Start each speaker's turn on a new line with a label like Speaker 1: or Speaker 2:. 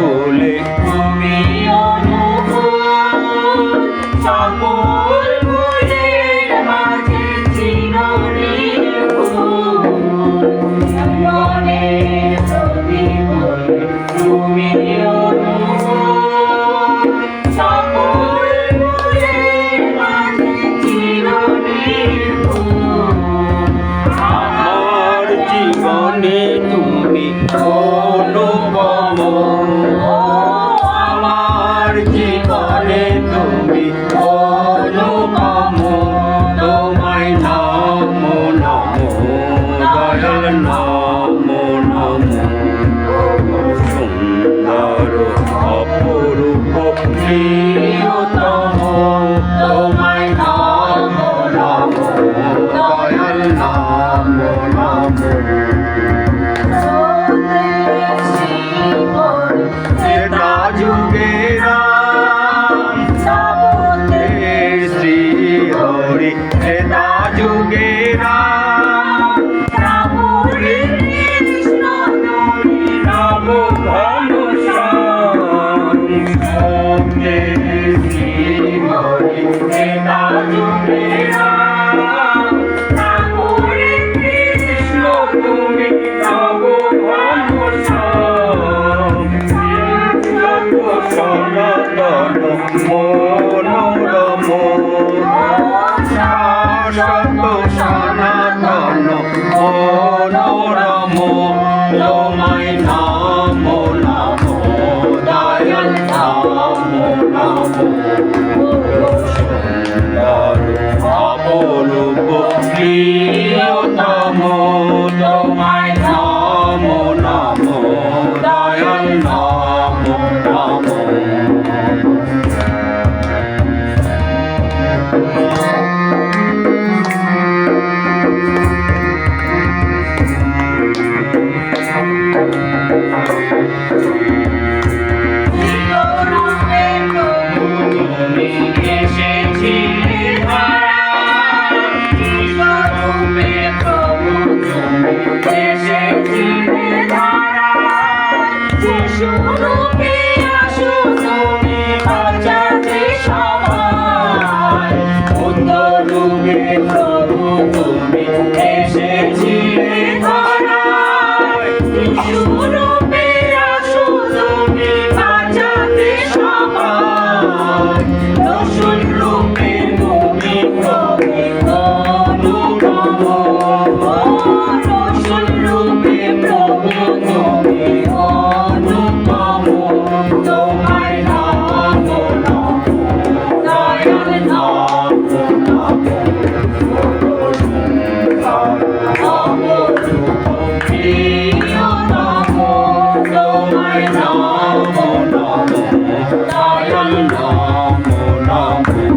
Speaker 1: Holy. Uh-huh. i'm going Lord. সনাতন অনুরম তোমায় নাম নাম, দয়াল নাম নাম। অপরূপ প্রিয়তম তোমায় নাম নাম, দয়াল নাম। 有
Speaker 2: 毛 namo namo namo namo